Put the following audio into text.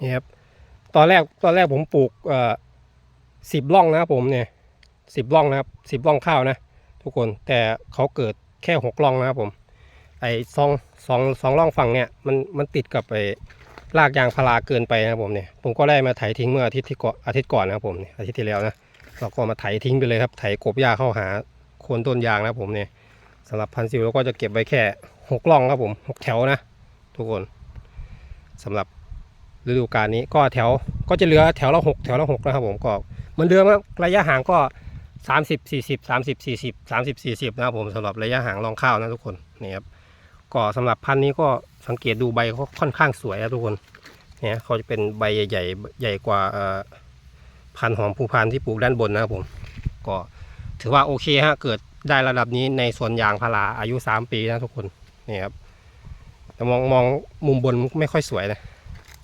นี่ครับตอนแรกตอนแรกผมปลูกเอ่อสิบร่องนะครับผมเนี่ยสิบร่องนะครับสิบร่องข้าวนะ ทุกคนแต่เขาเกิดแค่หกร่องนะครับผมไอ้สองสองสองร่องฝั่งเนี่ยมันมันติดกับไอ้รากยางพาราเกินไปนะครับผมเนี่ยผมก็ได้มาไถทิ้งเมื่ออาทิตย์ที่ก่อนอาทิตย์ก่อนนะครับผมเนี่ยอาทิตย์ที่แล้วนะเราก็มาไถทิ้งไปเลยครับไถกบหญ้าเข้าหาโคนต้นยางนะครับผมเนี่ยสำหรับพันธุ์ซิลเราก็จะเก็บไว้แค่หกร่องครับผมหกแถวนะ ทุกคนสำหรับ ฤดูกาลนี้ก็แถวก็จะเหลือแถวละหกแถวละหกนะครับผมก็เหมือนเดิมครับระยะห่างก็สามสิบสี่สิบสามสิบสี่สิบสามสิบสี่สิบนะครับผมสำหรับระยะห่างรองข้าวนะทุกคนนี่ครับก็สำหรับพันธุ์นี้ก็สังเกตดูใบเขาค่อนข้างสวยนะทุกคนเนี่ยเขาจะเป็นใบใหญ่ใหญ่กว่าพันธุ์หอมภูพานที่ปลูกด้านบนนะครับผมก็ถือว่าโอเคฮะเกิดได้ระดับนี้ในสวนยางพาราอายุ 3 ปีนะทุกคนนี่ครับแต่มองมองมุมบนไม่ค่อยสวยนะ